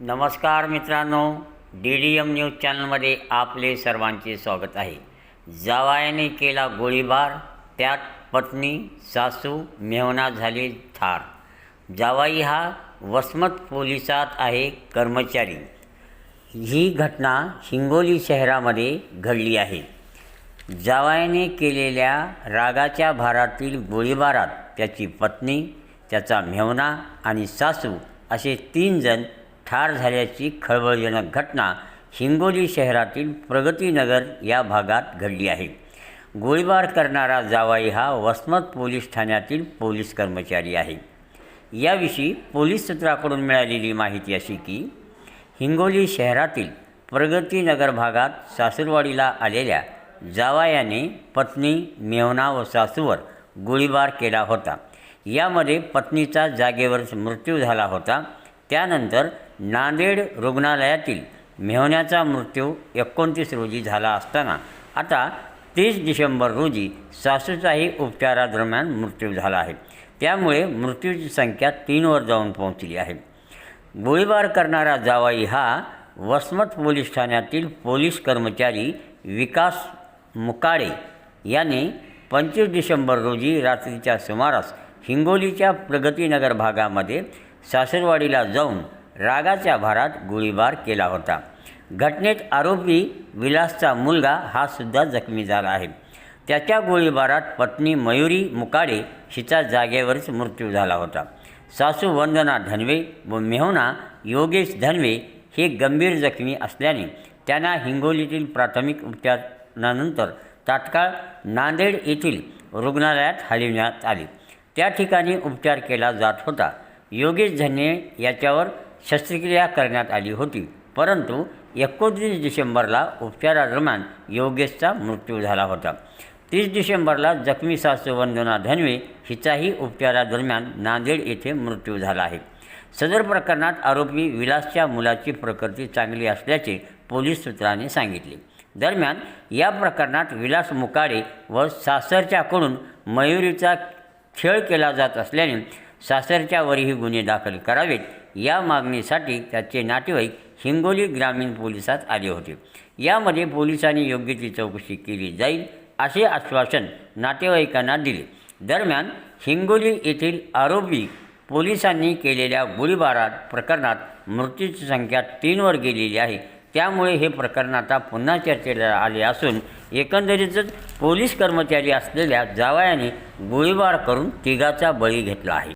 नमस्कार मित्रांनो D D M news चॅनलमध्ये आपले सर्वांचे स्वागत आहे. जावायाने केला गोळीबार त्यात पत्नी सासू मेहना झाले ठार. जावाई हा वसमत पोलिसात आहे कर्मचारी. ही घटना हिंगोली शहरामध्ये घडली आहे. जावायाने केलेल्या रागाच्या भारातील गोळीबारात त्याची पत्नी त्याचा मेहना आणि सासू असे तीन जण ठार झाल्याची खळबळजनक घटना हिंगोली शहरातील प्रगतीनगर या भागात घडली आहे. गोळीबार करणारा जावाई हा वसमत पोलीस ठाण्यातील पोलीस कर्मचारी आहे. याविषयी पोलीस सूत्राकडून मिळालेली माहिती अशी की हिंगोली शहरातील प्रगतीनगर भागात सासूरवाडीला आलेल्या जावायाने पत्नी मेहना व सासूवर गोळीबार केला होता. यामध्ये पत्नीचा जागेवरच मृत्यू झाला होता. त्यानंतर नांदेड रुग्णालयातील मेहण्याचा मृत्यू एकोणतीस रोजी झाला असताना आता तीस डिसेंबर रोजी सासूचाही उपचारादरम्यान मृत्यू झाला आहे. त्यामुळे मृत्यूची संख्या तीनवर जाऊन पोहोचली आहे. गोळीबार करणारा जावाई हा वसमत पोलीस ठाण्यातील पोलीस कर्मचारी विकास मुकाळे याने पंचवीस डिसेंबर रोजी रात्रीच्या सुमारास हिंगोलीच्या प्रगतीनगर भागामध्ये सासरवाडीला जाऊन रागाच्या भारात गोळीबार केला होता. घटनेत आरोपी विलासचा मुलगा हा सुद्धा जखमी झाला आहे. त्याच्या गोळीबारात पत्नी मयुरी मुकाडे हिचा जागेवरच मृत्यू झाला होता. सासू वंदना धनवे व मेहुना योगेश धनवे हे गंभीर जखमी असल्याने त्यांना हिंगोलीतील प्राथमिक उपचारानंतर तात्काळ नांदेड येथील रुग्णालयात हलविण्यात आले. त्या ठिकाणी उपचार केला जात होता. योगेश धन्ये याच्यावर शस्त्रक्रिया करण्यात आली होती. परंतु एकोणतीस डिसेंबरला उपचारादरम्यान योगेशचा मृत्यू झाला होता. तीस डिसेंबरला जखमी सासू वंदना धनवे हिचाही उपचारादरम्यान नांदेड येथे मृत्यू झाला आहे. सदर प्रकरणात आरोपी विलासच्या मुलाची प्रकृती चांगली असल्याचे पोलीस सूत्रांनी सांगितले. दरम्यान या प्रकरणात विलास मुकाडे व सासरच्याकडून मयुरीचा खेळ केला जात असल्याने सासरच्यावरही गुन्हे दाखल करावेत. या मागणीसाठी त्याचे नातेवाईक हिंगोली ग्रामीण पोलिसात आले होते. यामध्ये पोलिसांनी योग्य ती चौकशी केली जाईल असे आश्वासन नातेवाईकांना दिले. दरम्यान हिंगोली येथील आरोपी पोलिसांनी केलेल्या गोळीबारात प्रकरणात मृत्यूची संख्या तीनवर गेलेली आहे. त्यामुळे हे प्रकरण आता पुन्हा चर्चेला आले असून एकंदरीतच पोलीस कर्मचारी असलेल्या जावयाने गोळीबार करून तिघाचा बळी घेतला आहे.